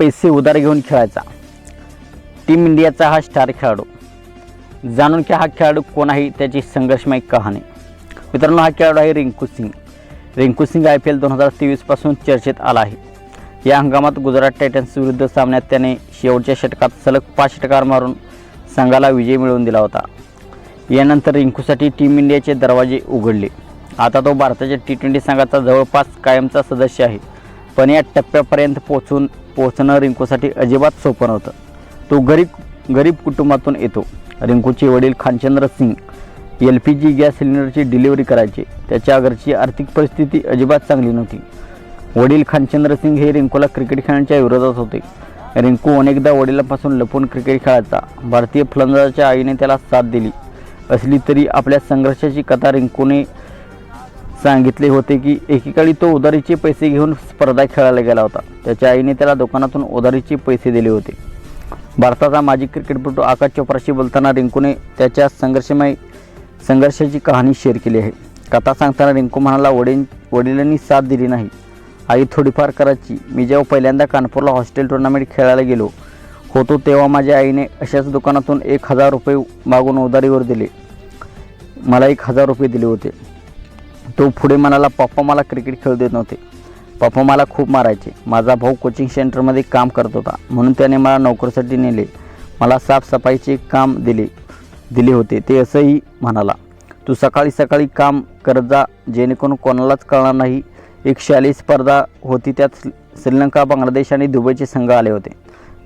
पैसे उधार घेऊन खेळायचा. टीम इंडियाचा हा स्टार खेळाडू. जाणून की हा खेळाडू कोण आहे त्याची संघर्षमय कहाणी. मित्रांनो हा खेळाडू आहे Rinku Singh. Rinku Singh I P L दोन हजार तेवीसपासून चर्चेत आला आहे. या हंगामात गुजरात टायटन्स विरुद्ध सामन्यात त्याने शेवटच्या षटकात सलग पाच षटकार मारून संघाला विजय मिळवून दिला होता. यानंतर रिंकूसाठी टीम इंडियाचे दरवाजे उघडले. आता तो भारताच्या टी ट्वेंटी संघाचा जवळपास कायमचा सदस्य आहे. पण या टप्प्यापर्यंत पोचून पोहोचणं रिंकूसाठी अजिबात सोपं नव्हतं. तो गरीब गरीब कुटुंबातून येतो. रिंकूचे वडील Khanchandra Singh L P G gas सिलेंडरची डिलिव्हरी करायचे. त्याच्या घरची आर्थिक परिस्थिती अजिबात चांगली नव्हती. वडील खानचंद्र सिंग हे रिंकूला क्रिकेट खेळण्याच्या विरोधात होते. रिंकू अनेकदा वडिलांपासून लपून क्रिकेट खेळायचा. भारतीय फलंदाजाच्या आईने त्याला साथ दिली. असली तरी आपल्या संघर्षाची कथा रिंकूने सांगितले होते की एकेकाळी तो उधारीचे पैसे घेऊन स्पर्धा खेळायला गेला होता. त्याच्या आईने त्याला दुकानातून उधारीचे पैसे दिले होते. भारताचा माजी क्रिकेटपटू आकाश चोप्राशी बोलताना रिंकूने त्याच्या संघर्षमय संघर्षाची कहाणी शेअर केली आहे. कथा सांगताना रिंकू म्हणाला वडील वडिलांनी साथ दिली नाही. आई थोडीफार करायची मी जेव्हा पहिल्यांदा कानपूरला हॉस्टेल टुर्नामेंट खेळायला गेलो होतो तेव्हा माझ्या आईने अशाच दुकानातून एक हजार रुपये मागून उधारीवर दिले. मला एक हजार रुपये दिले होते. तो पुढे म्हणाला पप्पा मला क्रिकेट खेळू देत नव्हते. पप्पा मला खूप मारायचे. माझा भाऊ कोचिंग सेंटरमध्ये काम करत होता. म्हणून त्याने मला नोकरीसाठी नेले. मला साफसफाईचे काम दिले दिले होते. ते असंही म्हणाला तू सकाळी सकाळी काम करत जा. जेणेकरून कोणालाच कळणार नाही. एक शालेय स्पर्धा होती. त्यात श्रीलंका बांगलादेश आणि दुबईचे संघ आले होते.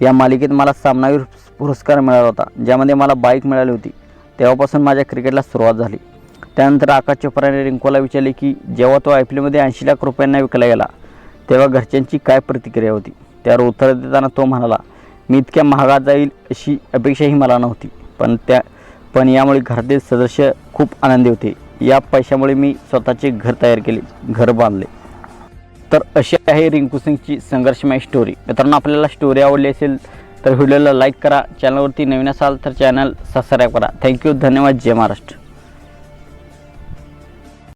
या मालिकेत मला सामनावीर पुरस्कार मिळाला होता. ज्यामध्ये मला बाईक मिळाली होती. तेव्हापासून माझ्या क्रिकेटला सुरुवात झाली. त्यानंतर आकाश चोप्राने रिंकूला विचारले की जेव्हा तो आय पी एलमध्ये ऐंशी लाख रुपयांना विकला गेला तेव्हा घरच्यांची काय प्रतिक्रिया होती? त्यावर उत्तर देताना तो म्हणाला मी इतक्या महागात जाईल अशी अपेक्षाही मला नव्हती पण त्या पण यामुळे घरातील सदस्य खूप आनंदी होते. या पैशामुळे मी स्वतःचे घर तयार केले घर बांधले. तर अशी आहे रिंकू सिंगची संघर्षमय स्टोरी मित्रांनो आपल्याला स्टोरी आवडली असेल तर व्हिडिओला लाईक करा. चॅनलवरती नवीन असाल तर चॅनल सबस्क्राईब करा. थँक्यू धन्यवाद. जय महाराष्ट्र.